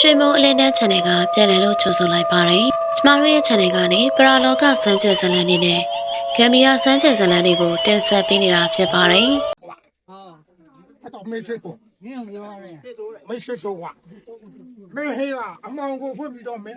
ရွှေမိုးအလင်းတန်း channel ကပြန်လည်လို့ကြိုဆိုလိုက်ပါတယ်။ကျမတို့ရဲ့ channel ကနေပရာလောကစမ်းချက်ဇာတ်လမ်းတွေနဲ့ဂမ်ဘီယာစမ်းချက်ဇာတ်လမ်းတွေကိုတင်ဆက်ပေးနေတာဖြစ်ပါတယ်။တော့မေးရှိကိုနင်းပြောရဲမေးရှိဆိုကမင်းဟေးကအမောင်ကိုဖွင့်ပြီးတော့မင်း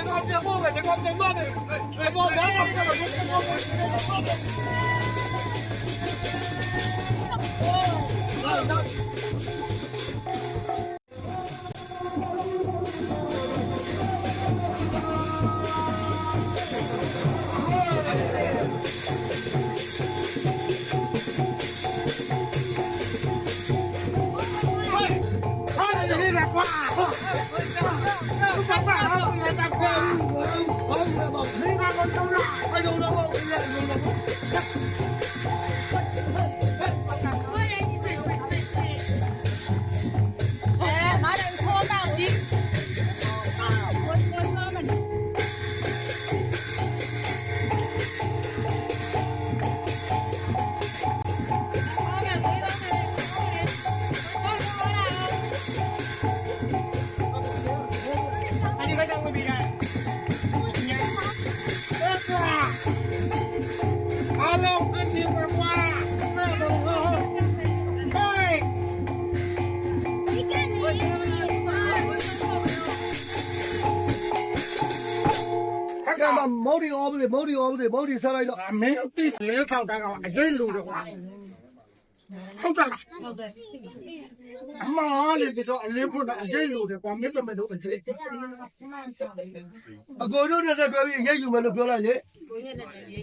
Des gonna Des moving. Des gonna 哇！好，回家。都吃饱了，回来再看。我老公来抱，你把我丢下，我丢到我回来，你来抱。ကမှမော်ဒီအော်ဘစ်မော်ဒီအော်ဘစ်မော်ဒီဆက်လိုက်တော့အမင်းတိလေးထောက်တန်းကအကျိလူတော့ကွာဟုတ်ကဲ့ဟုတ်ကဲ့အမလေဒီတော့အလေးဖို့တာအကျိလူတယ်ကွာမင်းတို့မတို့အကျိအကိုတို့နဲ့တွဲပြီးရိတ်ယူမယ်လို့ပြောလိုက်လေကိုနဲ့တွဲပြီး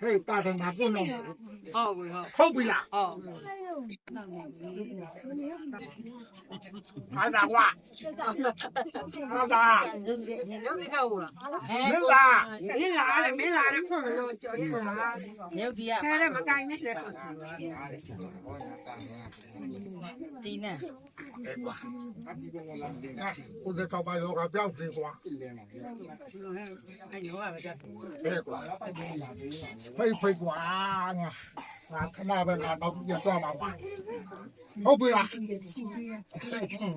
嘿，大婶，他不能好不？好，好不了。啊。还在挂。哈哈哈哈没跳舞了？没有没拉的，没拉的，后面叫我叫你牛蹄啊！他那干没事儿。呢！哎，我在找把腰杆，不要水果。哎，牛蛙在。哎。တယ်ကွာဖိတ်ဖိတ်ကွာငါငါခဏပဲငါနောက်ပြန်သွားမှာကွာဟုတ်ပြီလား